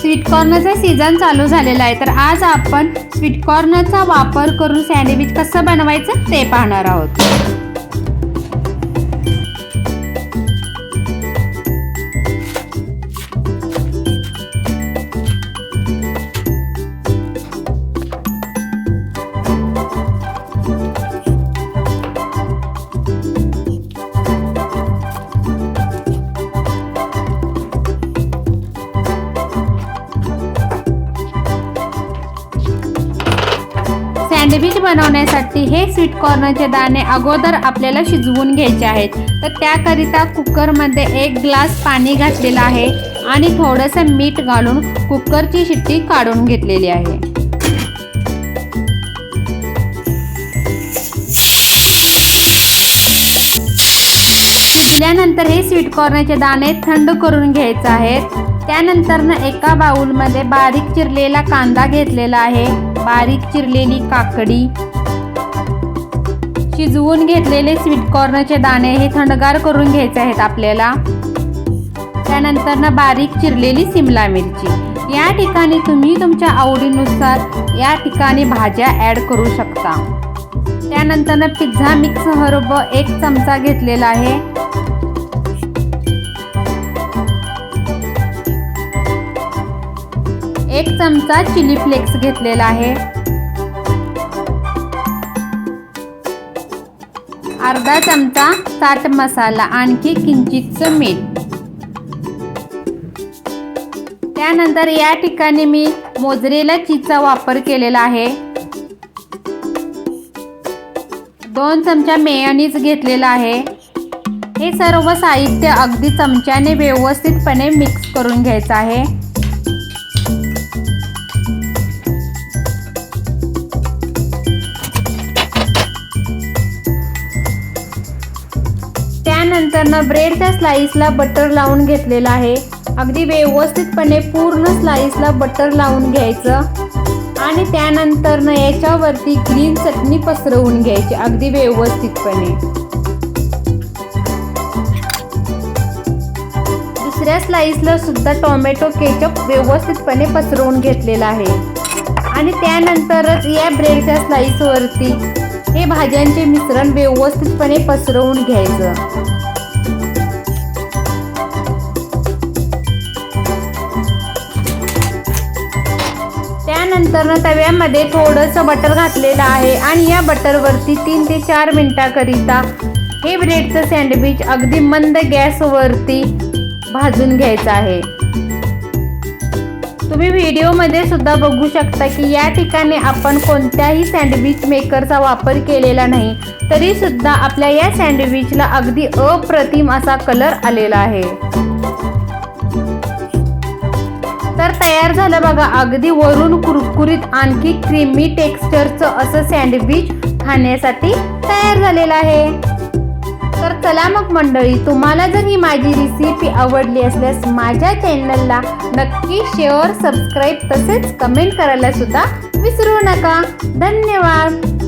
स्वीटकॉर्नचा season चालू झालेला आहे. तर आज आपण स्वीटकॉर्नचा वापर करून सँडविच कसं बनवायचं ते पाहणार आहोत. सँडविच बनवण्यासाठी हे स्वीट कॉर्नचे दाणे अगोदर आपल्याला शिजवून घ्यायचे आहेत. तर त्याकरिता कुकरमध्ये एक ग्लास पाणी घातलेलं आहे आणि थोडंसं मीठ घालून कुकरची शिट्टी काढून घेतलेली आहे. शिजल्यानंतर हे स्वीट कॉर्नचे दाणे थंड करून घ्यायचे आहेत. त्यानंतरनं एका बाऊलमध्ये बारीक चिरलेला कांदा घेतलेला आहे. बारीक चिरलेली काकडी. शिजवून घेतलेले स्वीट कॉर्नचे दाणे हे थंडगार करून घ्यायचे आहेत आपल्याला. त्यानंतरनं बारीक चिरलेली सिमला मिरची. या ठिकाणी तुम्ही तुमच्या आवडीनुसार या ठिकाणी भाज्या ॲड करू शकता. त्यानंतरनं पिझ्झा मिक्स हर्ब एक चमचा घेतलेला आहे. एक चमचा चिली फ्लेक्स घेतलेला आहे. अर्धा चमचा चाट मसाला आणखी किंचितचं मीठ. त्यानंतर या ठिकाणी मी मोजरेला चीजचा वापर केलेला आहे. दोन चमचा मेयोनीज घेतलेला आहे. हे सर्व साहित्य अगदी चमच्याने व्यवस्थितपणे मिक्स करून घ्यायचं आहे. त्यानंतरनं ब्रेडच्या स्लाईसला बटर लावून घेतलेलं आहे. अगदी व्यवस्थितपणे पूर्ण स्लाईसला बटर लावून घ्यायचं. आणि त्यानंतरनं याच्यावरती ग्रीन चटणी पसरवून घ्यायची अगदी व्यवस्थितपणे. दुसऱ्या स्लाईसला सुद्धा टोमॅटो केचप व्यवस्थितपणे पसरवून घेतलेला आहे. आणि त्यानंतरच या ब्रेडच्या स्लाईसवरती हे भाज्यांचे मिश्रण व्यवस्थितपणे पसरवून घ्यायचं. त्यानंतर तव्यामध्ये थोडंसं बटर घातलेलं आहे आणि या बटरवरती तीन ते चार मिनटाकरिता हे ब्रेडचं सँडविच अगदी मंद गॅसवरती भाजून घ्यायचं आहे. तुम्ही व्हिडिओमध्ये सुद्धा बघू शकता की या ठिकाणी आपण कोणत्याही सँडविच मेकरचा वापर केलेला नाही तरी सुद्धा आपल्या या सँडविचला अगदी अप्रतिम असा कलर आलेला आहे. तर तयार झालं बघा. अगदी वरून कुरकुरीत आणखी क्रीमी टेक्स्चरचं असं सँडविच खाण्यासाठी तयार झालेलं आहे. तर चला मग मंडळी तुम्हाला जर ही माझी रेसिपी आवडली असल्यास माझ्या चॅनलला नक्की शेअर सबस्क्राईब तसेच कमेंट करायला सुद्धा विसरू नका. धन्यवाद.